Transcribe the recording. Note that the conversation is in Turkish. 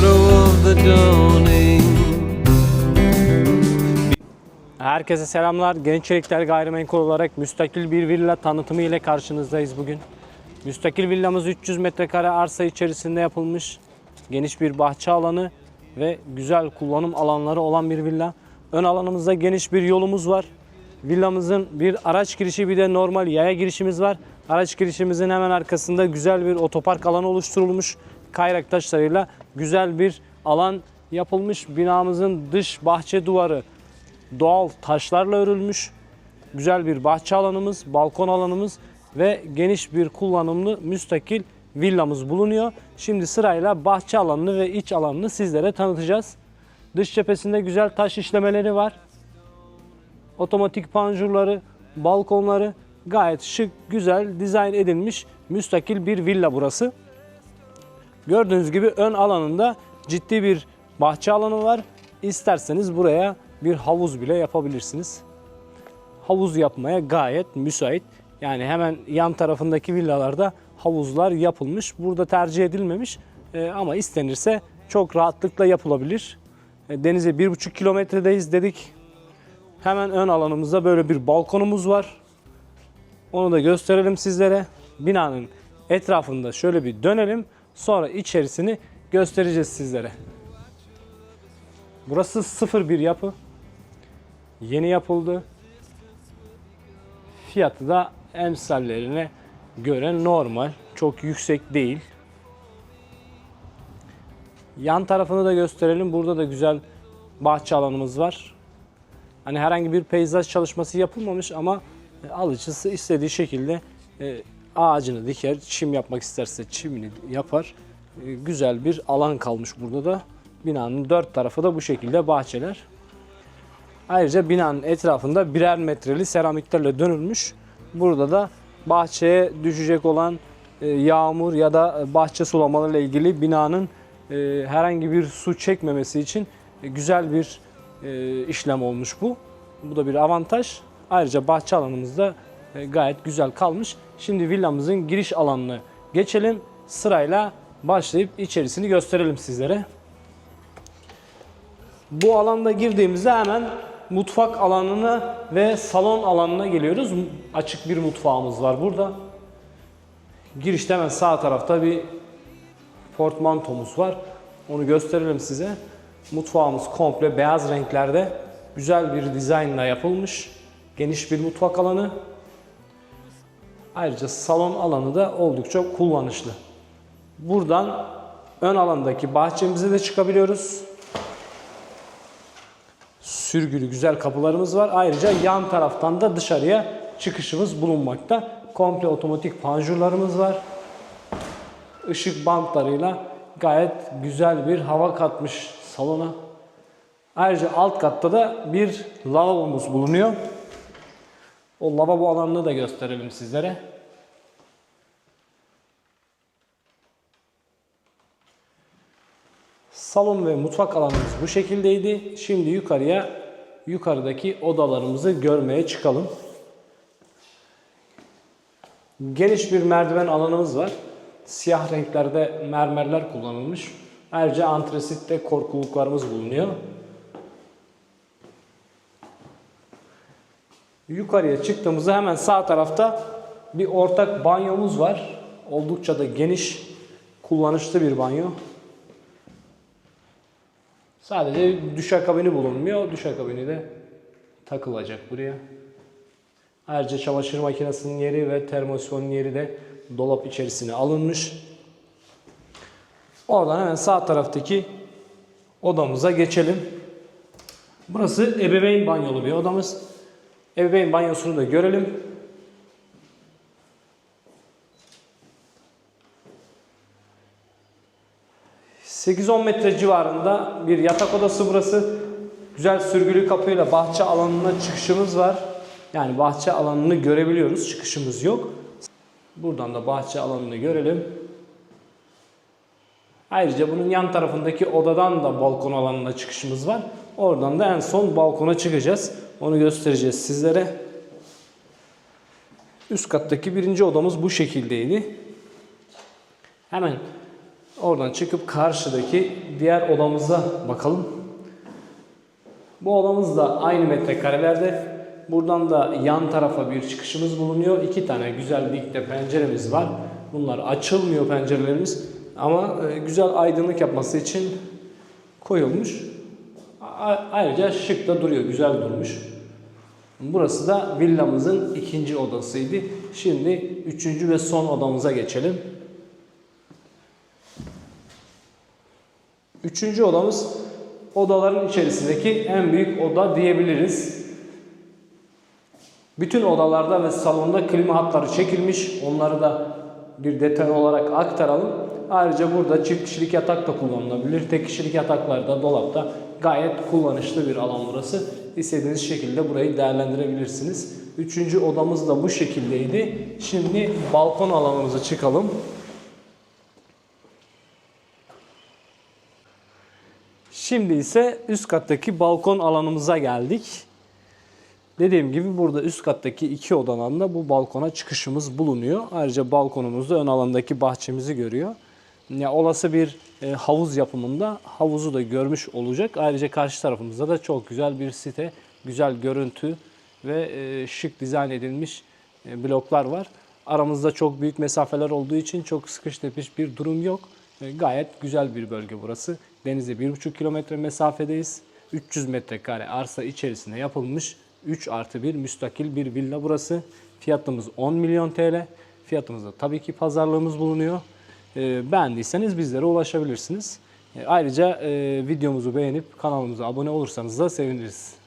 shadow of the dawning. Herkese selamlar. Gençelikler Gayrimenkul olarak müstakil bir villa tanıtımı ile karşınızdayız bugün. Müstakil villamız 300 metrekare arsa içerisinde yapılmış. Geniş bir bahçe alanı ve güzel kullanım alanları olan bir villa. Ön alanımızda geniş bir yolumuz var. Villamızın bir araç girişi bir de normal yaya girişimiz var. Araç girişimizin hemen arkasında güzel bir otopark alanı oluşturulmuş. Kayrak taşlarıyla güzel bir alan yapılmış. Binamızın dış bahçe duvarı doğal taşlarla örülmüş. Güzel bir bahçe alanımız, balkon alanımız ve geniş bir kullanımlı müstakil villamız bulunuyor. Şimdi sırayla bahçe alanını ve iç alanını sizlere tanıtacağız. Dış cephesinde güzel taş işlemeleri var. Otomatik panjurları, balkonları gayet şık, güzel dizayn edilmiş müstakil bir villa burası. Gördüğünüz gibi ön alanında ciddi bir bahçe alanı var. İsterseniz buraya bir havuz bile yapabilirsiniz. Havuz yapmaya gayet müsait. Yani hemen yan tarafındaki villalarda havuzlar yapılmış. Burada tercih edilmemiş Ee, ama istenirse çok rahatlıkla yapılabilir. Ee, Denize 1,5 kilometredeyiz dedik. Hemen ön alanımızda böyle bir balkonumuz var. Onu da gösterelim sizlere. Binanın etrafında şöyle bir dönelim. Sonra içerisini göstereceğiz sizlere. Burası sıfır bir yapı. Yeni yapıldı. Fiyatı da emsallerine göre normal. Çok yüksek değil. Yan tarafını da gösterelim. Burada da güzel bahçe alanımız var. Hani herhangi bir peyzaj çalışması yapılmamış ama alıcısı istediği şekilde e, ağacını diker, çim yapmak isterse çimini yapar. E, Güzel bir alan kalmış burada da. Binanın dört tarafı da bu şekilde bahçeler. Ayrıca binanın etrafında birer metreli seramiklerle dönülmüş. Burada da bahçeye düşecek olan e, yağmur ya da bahçe sulamalarıyla ilgili binanın e, herhangi bir su çekmemesi için e, güzel bir e, işlem olmuş bu. Bu da bir avantaj. Ayrıca bahçe alanımız da e, gayet güzel kalmış. Şimdi villamızın giriş alanını geçelim. Sırayla başlayıp içerisini gösterelim sizlere. Bu alanda girdiğimizde hemen mutfak alanına ve salon alanına geliyoruz. Açık bir mutfağımız var burada. Girişte hemen sağ tarafta bir portmantomuz var. Onu gösterelim size. Mutfağımız komple beyaz renklerde. Güzel bir dizaynla yapılmış. Geniş bir mutfak alanı. Ayrıca salon alanı da oldukça kullanışlı. Buradan ön alandaki bahçemize de çıkabiliyoruz sürgülü güzel kapılarımız var. Ayrıca yan taraftan da dışarıya çıkışımız bulunmakta. Komple otomatik panjurlarımız var. Işık bantlarıyla gayet güzel bir hava katmış salona. Ayrıca alt katta da bir lavabomuz bulunuyor. O lavabo alanını da gösterelim sizlere. Salon ve mutfak alanımız bu şekildeydi. Şimdi yukarıya yukarıdaki odalarımızı görmeye çıkalım. Geniş bir merdiven alanımız var. Siyah renklerde mermerler kullanılmış. Ayrıca antresitte korkuluklarımız bulunuyor. Yukarıya çıktığımızda hemen sağ tarafta bir ortak banyomuz var. Oldukça da geniş, kullanışlı bir banyo. Sadece duşakabini bulunmuyor. Duşakabini de takılacak buraya. Ayrıca çamaşır makinesinin yeri ve termosifon yeri de dolap içerisine alınmış. Oradan hemen sağ taraftaki odamıza geçelim. Burası ebeveyn banyolu bir odamız. Ebeveyn banyosunu da görelim. ...8-10 metre civarında bir yatak odası burası. Güzel sürgülü kapıyla bahçe alanına çıkışımız var. Yani bahçe alanını görebiliyoruz. Çıkışımız yok. Buradan da bahçe alanını görelim. Ayrıca bunun yan tarafındaki odadan da balkon alanına çıkışımız var. Oradan da en son balkona çıkacağız. Onu göstereceğiz sizlere. Üst kattaki birinci odamız bu şekildeydi. Hemen oradan çıkıp karşıdaki diğer odamıza bakalım. Bu odamız da aynı metrekarelerde. Buradan da yan tarafa bir çıkışımız bulunuyor. İki tane güzel dikte penceremiz var. Bunlar açılmıyor pencerelerimiz. Ama e, güzel aydınlık yapması için koyulmuş. Ayrıca şık da duruyor, güzel durmuş. Burası da villamızın ikinci odasıydı. Şimdi üçüncü ve son odamıza geçelim. Üçüncü odamız odaların içerisindeki en büyük oda diyebiliriz. Bütün odalarda ve salonda klima hatları çekilmiş. Onları da bir detay olarak aktaralım. Ayrıca burada çift kişilik yatak da kullanılabilir. Tek kişilik yataklarda dolapta gayet kullanışlı bir alan burası. İstediğiniz şekilde burayı değerlendirebilirsiniz. Üçüncü odamız da bu şekildeydi. Şimdi balkon alanımıza çıkalım. Şimdi ise üst kattaki balkon alanımıza geldik. Dediğim gibi burada üst kattaki iki odadan da bu balkona çıkışımız bulunuyor. Ayrıca balkonumuzda ön alandaki bahçemizi görüyor. Ya olası bir e, havuz yapımında havuzu da görmüş olacak. Ayrıca karşı tarafımızda da çok güzel bir site, güzel görüntü ve e, şık dizayn edilmiş e, bloklar var. Aramızda çok büyük mesafeler olduğu için çok sıkış tepiş bir durum yok. E, gayet güzel bir bölge burası. Denize 1,5 kilometre mesafedeyiz. 300 metrekare arsa içerisinde yapılmış 3 artı 1 müstakil bir villa burası. Fiyatımız 10 milyon TL. Fiyatımızda tabii ki pazarlığımız bulunuyor. E, beğendiyseniz bizlere ulaşabilirsiniz. E, ayrıca e, videomuzu beğenip kanalımıza abone olursanız da seviniriz.